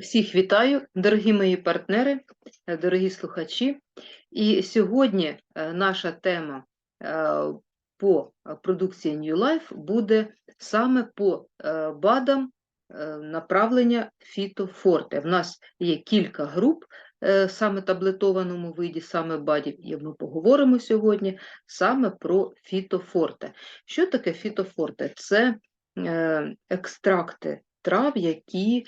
Всіх вітаю, дорогі мої партнери, дорогі слухачі. І сьогодні е, наша тема е, по продукції New Life буде саме по е, БАДам направлення фітофорте. В нас є кілька груп саме таблетованому виді, саме БАДів, і ми поговоримо сьогодні саме про фітофорте. Що таке фітофорте? Це екстракти трав, які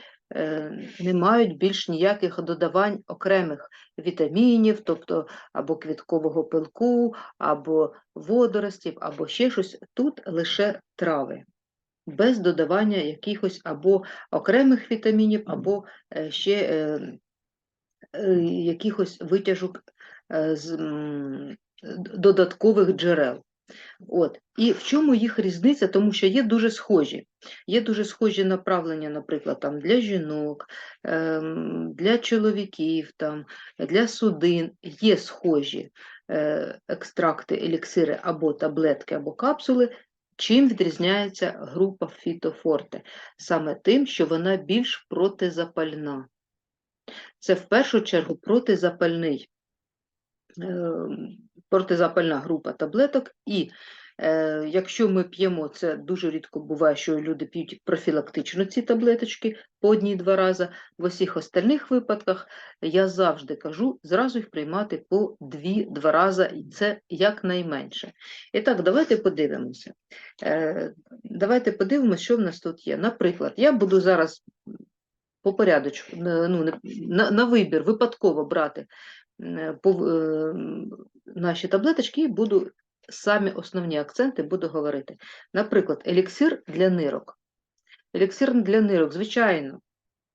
не мають більш ніяких додавань окремих вітамінів, тобто або квіткового пилку, або водоростів, або ще щось. Тут лише трави, без додавання якихось або окремих вітамінів, або е, ще е, е, якихось витяжок е, з додаткових джерел. От. І в чому їх різниця? Тому що є дуже схожі. Є дуже схожі направлення, наприклад, там, для жінок, ем, для чоловіків, там, для судин. Є схожі е, екстракти, еліксири або таблетки, або капсули. Чим відрізняється група фітофорте? Саме тим, що вона більш протизапальна. Це в першу чергу протизапальний ем, протизапальна група таблеток, і е, якщо ми п'ємо, це дуже рідко буває, що люди п'ють профілактично ці таблеточки по одній-два рази. В усіх остальних випадках я завжди кажу зразу їх приймати по дві-два рази, і це якнайменше. І так, давайте подивимося. Е, давайте подивимося, що в нас тут є. Наприклад, я буду зараз по порядочку, на- ну, на, на вибір випадково брати е, е, наші таблеточки і буду самі основні акценти буду говорити. Наприклад, еліксир для нирок. Еліксир для нирок, звичайно,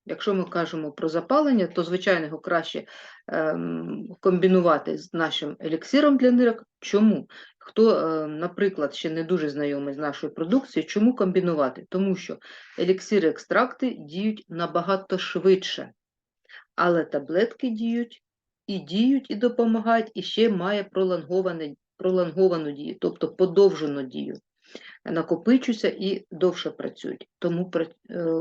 якщо ми кажемо про запалення, то звичайно його краще ем, комбінувати з нашим еліксиром для нирок. Чому? Хто, е, наприклад, ще не дуже знайомий з нашою продукцією, чому комбінувати? Тому що еліксири екстракти діють набагато швидше, але таблетки діють і діють, і допомагають, і ще має пролонговану дію, тобто подовжену дію. Накопичуються і довше працюють. Тому е,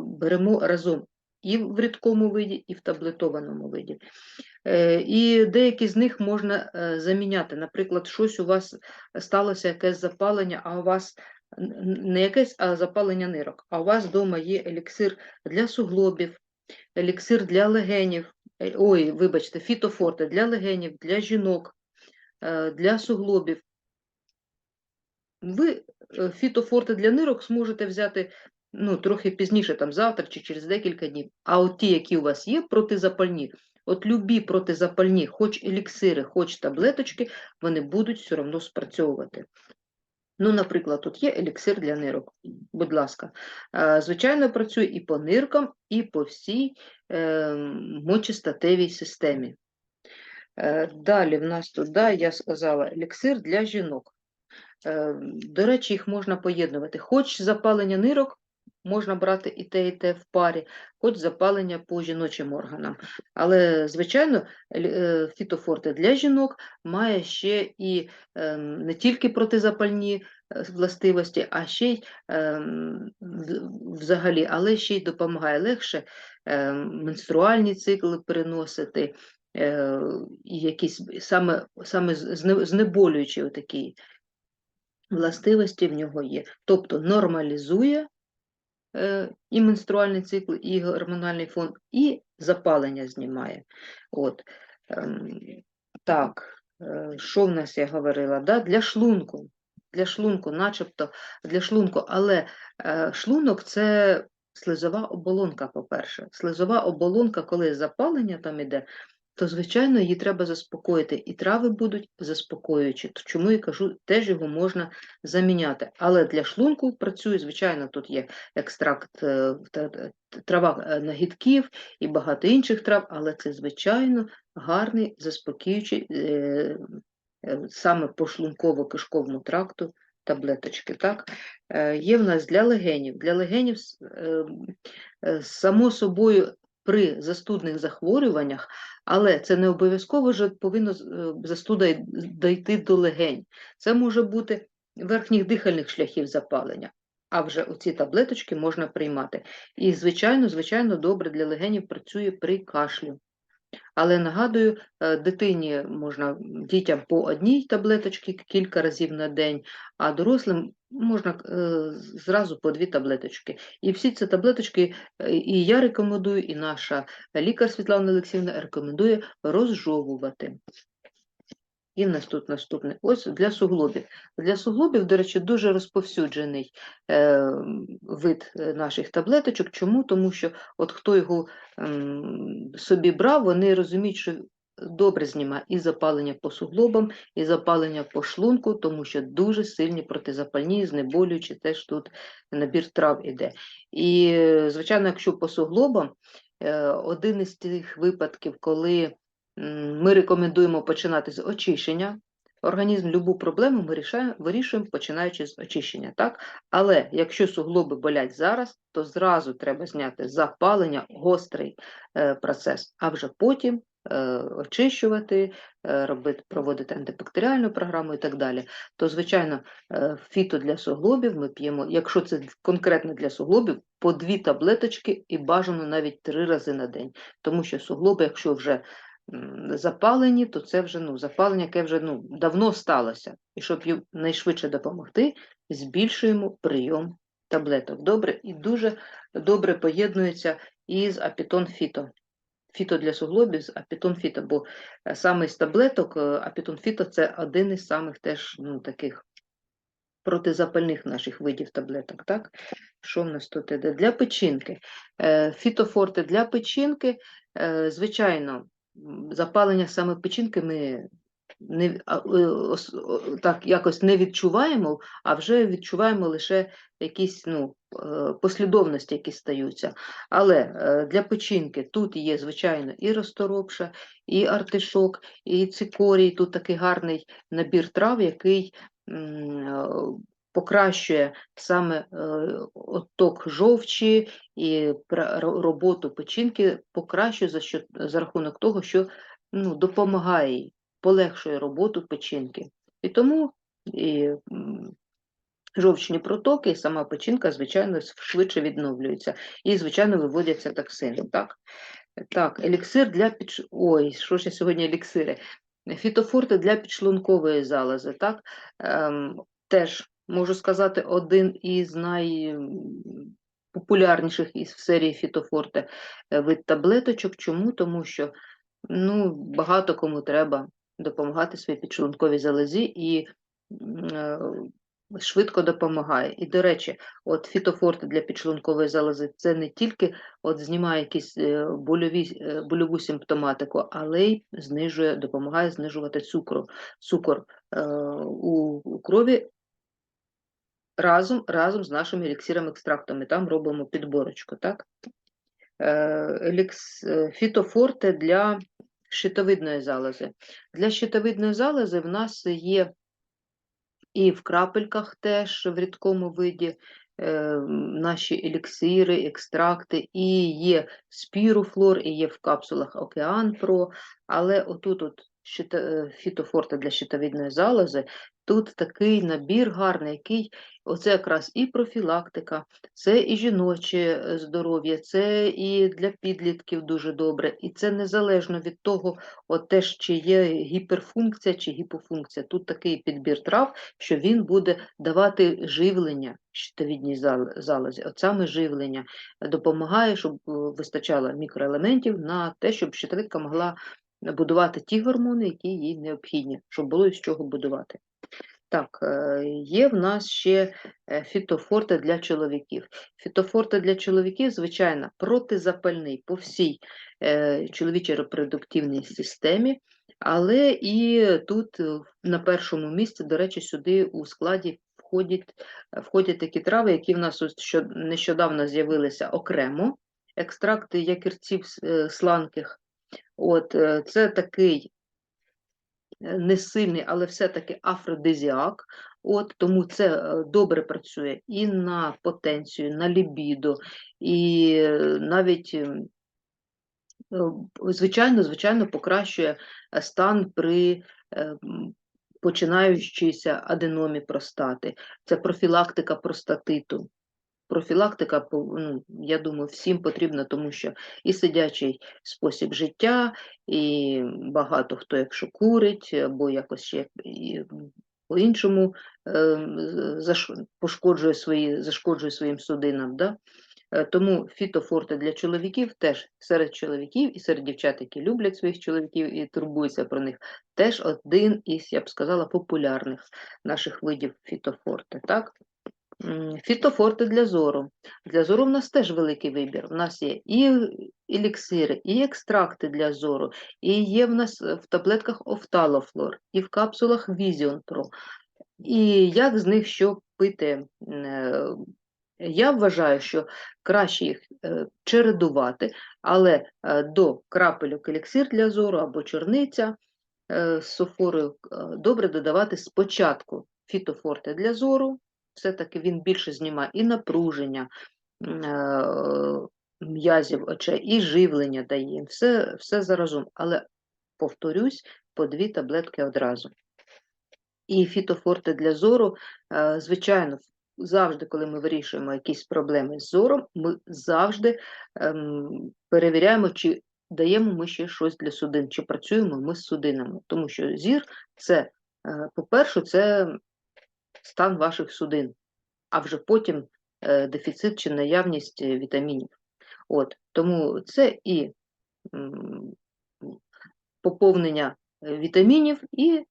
беремо разом і в рідкому виді, і в таблетованому виді. Е, І деякі з них можна е, заміняти. Наприклад, щось у вас сталося якесь запалення, а у вас не якесь, а запалення нирок, а у вас вдома є еліксир для суглобів, еліксир для легенів, ой, вибачте, фітофорте для легенів, для жінок, е, для суглобів. Ви е, фітофорте для нирок зможете взяти ну, трохи пізніше, там завтра чи через декілька днів. А от ті, які у вас є протизапальні, от любі протизапальні, хоч еліксири, хоч таблеточки, вони будуть все одно спрацьовувати. Ну, наприклад, тут є еліксир для нирок. Будь ласка, Е, звичайно, працює і по ниркам, і по всій е, мочестатевій системі. Е, Далі в нас тут, да, я сказала, еліксир для жінок. До речі, їх можна поєднувати. Хоч запалення нирок можна брати і те, і те в парі, хоч запалення по жіночим органам. Але, звичайно, е, для жінок має ще і ем, не тільки протизапальні е, властивості, а ще й ем, взагалі, але ще й допомагає легше ем, менструальні цикли переносити. е, якісь саме, саме знеболюючі отакі властивості в нього є. Тобто нормалізує і менструальний цикл, і гормональний фон, і запалення знімає. От. ем, так, е, що в нас я говорила? Да? Для шлунку. Для шлунку, начебто для шлунку, але е, шлунок це слизова оболонка, по-перше. Слизова оболонка, коли запалення там іде, то, звичайно, її треба заспокоїти, і трави будуть заспокоюючі. Чому я кажу, теж його можна заміняти. Але для шлунку працює, звичайно, тут є екстракт е, та- трава е, нагідків і багато інших трав, але це, звичайно, гарний заспокоюючий е, е, саме по шлунково-кишковому тракту таблеточки. Так? Е, Є в нас для легенів. Для легенів, е, е, само собою, при застудних захворюваннях, але це не обов'язково ж повинно е, застуда дійти до легень. Це може бути верхніх дихальних шляхів запалення. а вже оці таблеточки можна приймати. І, звичайно, звичайно, добре для легенів працює при кашлю. Але нагадую, е, дитині можна дітям по одній таблеточці кілька разів на день, а дорослим можна е, зразу по дві таблеточки. І всі ці таблеточки е, і я рекомендую, і наша лікар Світлана Олексіївна рекомендує розжовувати. І в нас тут наступне. Ось для суглобів. Для суглобів, до речі, дуже розповсюджений е, вид е, наших таблеточок. Чому? Тому що от хто його ем, собі брав, вони розуміють, що добре знімає і запалення по суглобам, і запалення по шлунку, тому що дуже сильні протизапальні, знеболюючі, теж тут набір трав іде. І, е, звичайно, якщо по суглобам, е, один із тих випадків, коли Ми рекомендуємо починати з очищення. Організм любу проблему ми вирішуємо, починаючи з очищення. Так? Але якщо суглоби болять зараз, то зразу треба зняти запалення, гострий е, процес, а вже потім е, очищувати, е, робити, проводити антибактеріальну програму і так далі. То, звичайно, фіто для суглобів ми п'ємо, якщо це конкретно для суглобів, по дві таблеточки і бажано навіть три рази на день. Тому що суглоби, якщо вже запалені, то це вже ну, запалення, яке вже ну, давно сталося. І щоб їм найшвидше допомогти, збільшуємо прийом таблеток. Добре, і дуже добре поєднується із апітон фіто. Фіто для суглобів з апітон фіто, бо е, саме з таблеток е, апітон фіто це один із самих теж ну, таких протизапальних наших видів таблеток. Так? Що в нас тут іде? Для печінки. Е, Фітофорти для печінки, звичайно, запалення саме печінки ми не, е, так якось не відчуваємо, а вже відчуваємо лише якісь ну, е, послідовності, які стаються. Але е, для печінки тут є, звичайно, і розторопша, і артишок, і цикорій. Тут такий гарний набір трав, який покращує саме е, отток жовчі і роботу печінки, покращує за, що, за рахунок того, що ну, допомагає полегшує роботу печінки. І тому і, жовчні протоки, і сама печінка, звичайно, швидше відновлюється. І, звичайно, виводяться токсини. Так, так еліксир для підш... Ой, що ж я сьогодні еліксири? Фітофорти для підшлункової залози. Так? Ем, теж можу сказати, один із найпопулярніших із в серії фітофорте е, вид таблеточок. Чому? Тому що ну, багато кому треба допомагати своїй підшлунковій залозі і е, швидко допомагає. І, до речі, от фітофорти для підшлункової залози це не тільки от знімає якісь е, больові, е, больову симптоматику, але й знижує, допомагає знижувати цукру, цукор е, у, у крові. Разом, разом з нашими еліксирами-екстрактами, там робимо підборочку, так? Е, е, фітофорте для щитовидної залози. Для щитовидної залози в нас є і в крапельках теж в рідкому виді е, наші еліксири, екстракти, і є спіруфлор, і є в капсулах Океан Про, але отут от фітофорте для щитовидної залози, тут такий набір гарний, який оце якраз і профілактика, це і жіноче е, здоров'я, це і для підлітків дуже добре, і це незалежно від того, от теж чи є гіперфункція чи гіпофункція. Тут такий підбір трав, що він буде давати живлення щитовідній залозі. От саме живлення допомагає, щоб е, вистачало мікроелементів на те, щоб щитовидка могла будувати ті гормони, які їй необхідні, щоб було із чого будувати. Так, е, є в нас ще е, фітофорте для чоловіків. Фітофорте для чоловіків, звичайно, протизапальний по всій е, чоловічій репродуктивній системі, але і тут на першому місці, до речі, сюди у складі входять, входять такі трави, які в нас що нещодавно з'явилися окремо. Екстракти якірців сланких. От, е, це такий е, не сильний, але все-таки афродизіак. От, тому це е, добре працює і на потенцію, на лібідо, і навіть, ем, звичайно, звичайно, покращує стан при починаючійся аденомі простати. Це профілактика простатиту. Профілактика, ну, я думаю, всім потрібна, тому що і сидячий спосіб життя, і багато хто, якщо курить, або якось ще по-іншому заш- пошкоджує свої, зашкоджує своїм судинам. Да? Е, Тому фітофорте для чоловіків теж серед чоловіків і серед дівчат, які люблять своїх чоловіків і турбуються про них, теж один із, я б сказала, популярних наших видів фітофорте. Так? М, Фітофорте для зору. Для зору в нас теж великий вибір. У нас є і еліксири, і екстракти для зору, і є в нас е, в таблетках Офталофлор, і в капсулах Pro. І як з них що пити? Е, Я вважаю, що краще їх е, чередувати, але до крапельок еліксир для зору або чорниця з софорою е, добре додавати спочатку фітофорте для зору, все-таки він більше знімає і напруження е, м'язів очей, і живлення дає, все, все заразом. Але повторюсь, по дві таблетки одразу. І фітофорте для зору, е, звичайно, завжди, коли ми вирішуємо якісь проблеми з зором, ми завжди ем, перевіряємо, чи даємо ми ще щось для судин, чи працюємо ми з судинами. Тому що зір це, е, по-перше, це стан ваших судин, а вже потім е, дефіцит чи наявність е, вітамінів. От, тому це і поповнення е, вітамінів, і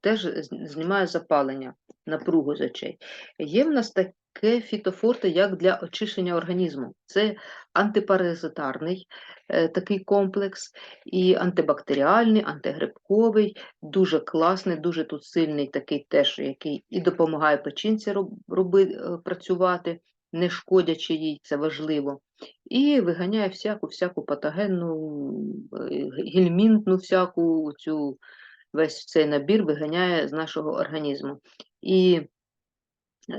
теж знімає запалення, напругу з очей. Є в нас таке фітофорте, як для очищення організму. Це антипаразитарний е, такий комплекс, і антибактеріальний, антигрибковий, дуже класний, дуже тут сильний такий теж, який і допомагає печінці роб- роби, е, працювати, не шкодячи їй, це важливо. І виганяє всяку всяку патогенну, е, гельмінтну всяку цю весь цей набір виганяє з нашого організму. І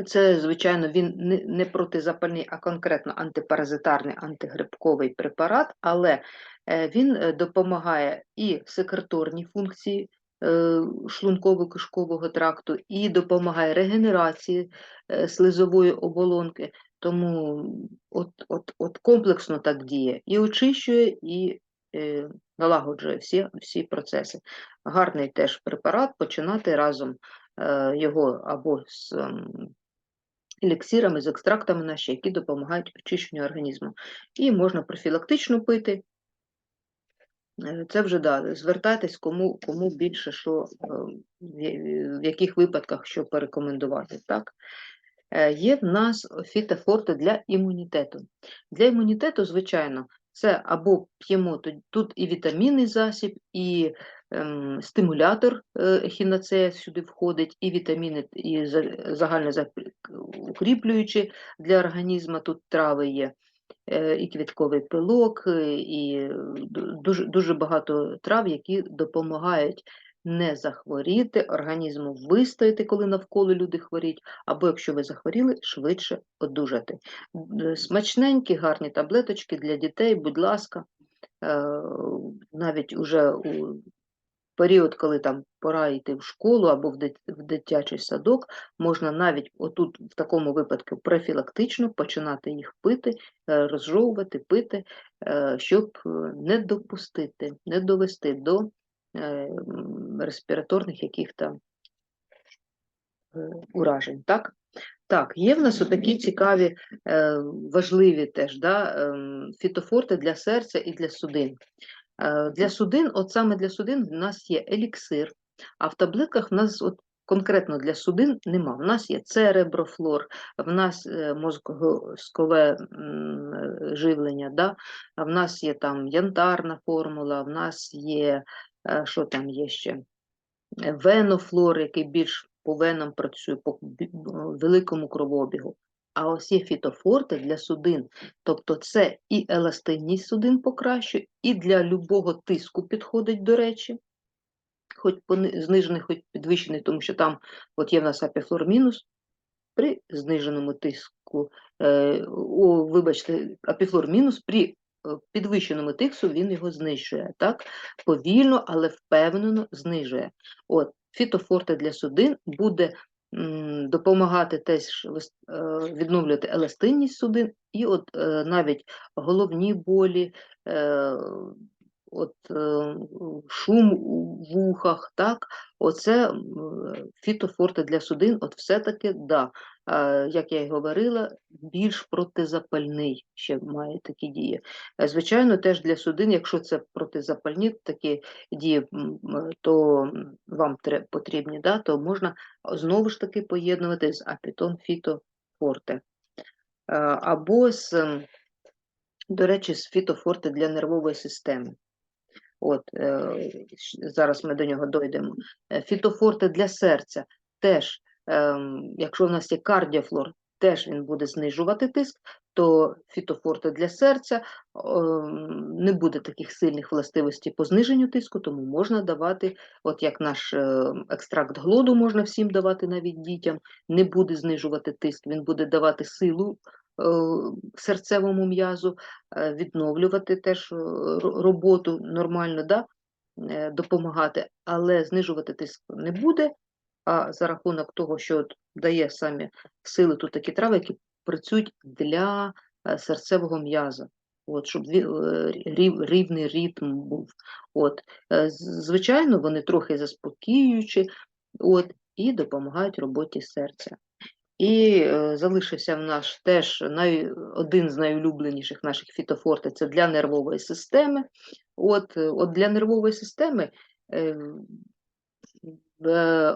це, звичайно, він не, протизапальний, а конкретно антипаразитарний, антигрибковий препарат, але е, він е, допомагає і секреторній функції е, шлунково-кишкового тракту, і допомагає регенерації слизової оболонки. Тому от, от, от комплексно так діє і очищує, і налагоджує всі, всі процеси. Гарний теж препарат, починати разом його або з ем, еліксирами, з екстрактами наші, які допомагають очищенню організму. І можна профілактично пити. Е, Це вже да, звертайтесь, кому, кому більше що, е, в яких випадках що порекомендувати. Так? Е, Є в нас фітофорти для імунітету. Для імунітету, звичайно, це або п'ємо тут, і вітамінний засіб, і стимулятор е, ехінацея сюди входить, і вітаміни, і за- загально зак- укріплюючі для організму. Тут трави є, е, і квітковий пилок, е, і дуже, дуже багато трав, які допомагають не захворіти, організму вистояти, коли навколо люди хворіють, або якщо ви захворіли, швидше одужати. Смачненькі, гарні таблеточки для дітей, будь ласка, навіть уже у період, коли там пора йти в школу або в дит- в дитячий садок, можна навіть отут в такому випадку профілактично починати їх пити, е, розжовувати, пити, е, щоб е, не допустити, не довести до респіраторних яких-то е, уражень. Так? Так, є в нас отакі цікаві, важливі теж да, ем, фітофорти для серця і для судин. Е, Для судин, от саме для судин, в нас є еліксир, а в таблетках в нас от конкретно для судин нема. В нас є цереброфлор, в нас е, мозкове живлення, да? в нас є там янтарна формула, в нас є, е, що там є ще? Венофлор, який більш по венам працює, по великому кровообігу. А ось є фітофорти для судин. Тобто це і еластичність судин покращує, і для любого тиску підходить, до речі, хоч знижений, хоч підвищений, тому що там от є в нас апіфлор мінус при зниженому тиску. Е, о, вибачте, апіфлор мінус при е, підвищеному тиску він його знижує. Так? Повільно, але впевнено знижує. От, фітофорте для судин буде допомагати теж е, відновлювати еластинність судин, і от е, навіть головні болі, е, от е, шум у вухах, так, оце м, фітофорте для судин, от все-таки, да, як я й говорила, більш протизапальний ще має такі дії. Е, Звичайно, теж для судин, якщо це протизапальні такі дії, то вам потрібні, да, то можна знову ж таки поєднувати з апітон фітофорте. Е, Або з, до речі, з фітофорте для нервової системи. От, е, зараз ми до нього дойдемо. Фітофорти Фітофорте для серця теж, ем, якщо в нас є кардіофлор, теж він буде знижувати тиск, то фітофорте для серця ем, не буде таких сильних властивостей по зниженню тиску, тому можна давати, от як наш е, екстракт глоду можна всім давати навіть дітям, не буде знижувати тиск, він буде давати силу е, серцевому м'язу, е, відновлювати теж роботу нормально, да? допомагати, але знижувати тиск не буде. А за рахунок того, що дає самі сили тут такі трави, які працюють для е, серцевого м'яза. От, щоб е, рів- рівний ритм був. От, е, звичайно, вони трохи заспокіюючі, от, і допомагають роботі серця. І залишився в наш теж най, один з найулюбленіших наших фітофорте це для нервової системи. От, от для нервової системи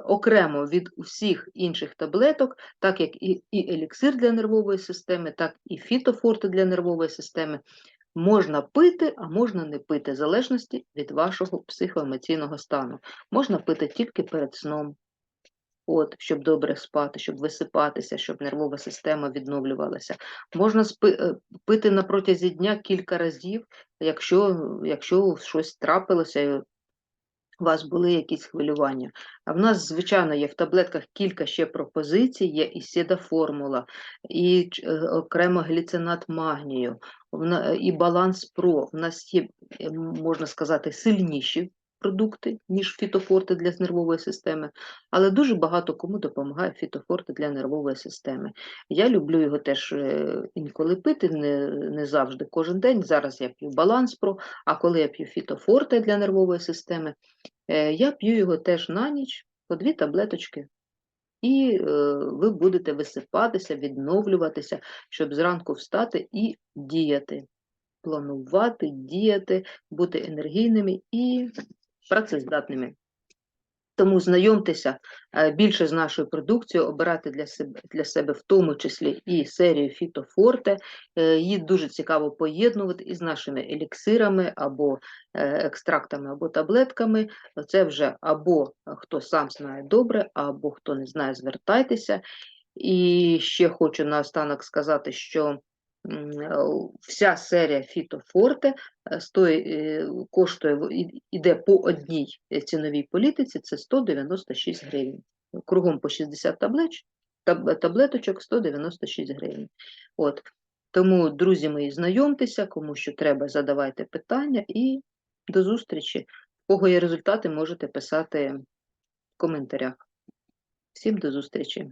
окремо від усіх інших таблеток, так як і, еліксир для нервової системи, так і фітофорте для нервової системи, можна пити, а можна не пити, в залежності від вашого психоемоційного стану. Можна пити тільки перед сном. От, щоб добре спати, щоб висипатися, щоб нервова система відновлювалася. Можна спи- е, пити на протязі дня кілька разів, якщо, якщо щось трапилося, у вас були якісь хвилювання. А в нас, звичайно, є в таблетках кілька ще пропозицій, є і формула, і е, окремо гліцинат магнію, і баланс ПРО. В нас є, можна сказати, сильніші продукти, ніж фітофорти для нервової системи, але дуже багато кому допомагає фітофорти для нервової системи. Я люблю його теж е, інколи пити, не, не завжди кожен день. Зараз я п'ю баланс ПРО, а коли я п'ю фітофорте для нервової системи, Е, Я п'ю його теж на ніч по дві таблеточки, і е, ви будете висипатися, відновлюватися, щоб зранку встати і діяти, планувати, діяти, бути енергійними і працездатними. Тому знайомтеся е, більше з нашою продукцією, обирати для себе, для себе в тому числі і серію Фітофорте. Е, Її дуже цікаво поєднувати із нашими еліксирами або е, екстрактами, або таблетками. Це вже або хто сам знає добре, або хто не знає, звертайтеся. І ще хочу наостанок сказати, що вся серія Фітофорте е, стоїть, е, коштує, іде по одній е, ціновій політиці, це 196 гривень. Кругом по 60 таблеч, таб- таблеточок 196 гривень. От. Тому, друзі мої, знайомтеся, кому що треба, задавайте питання і до зустрічі. Кого є результати, можете писати в коментарях. Всім до зустрічі!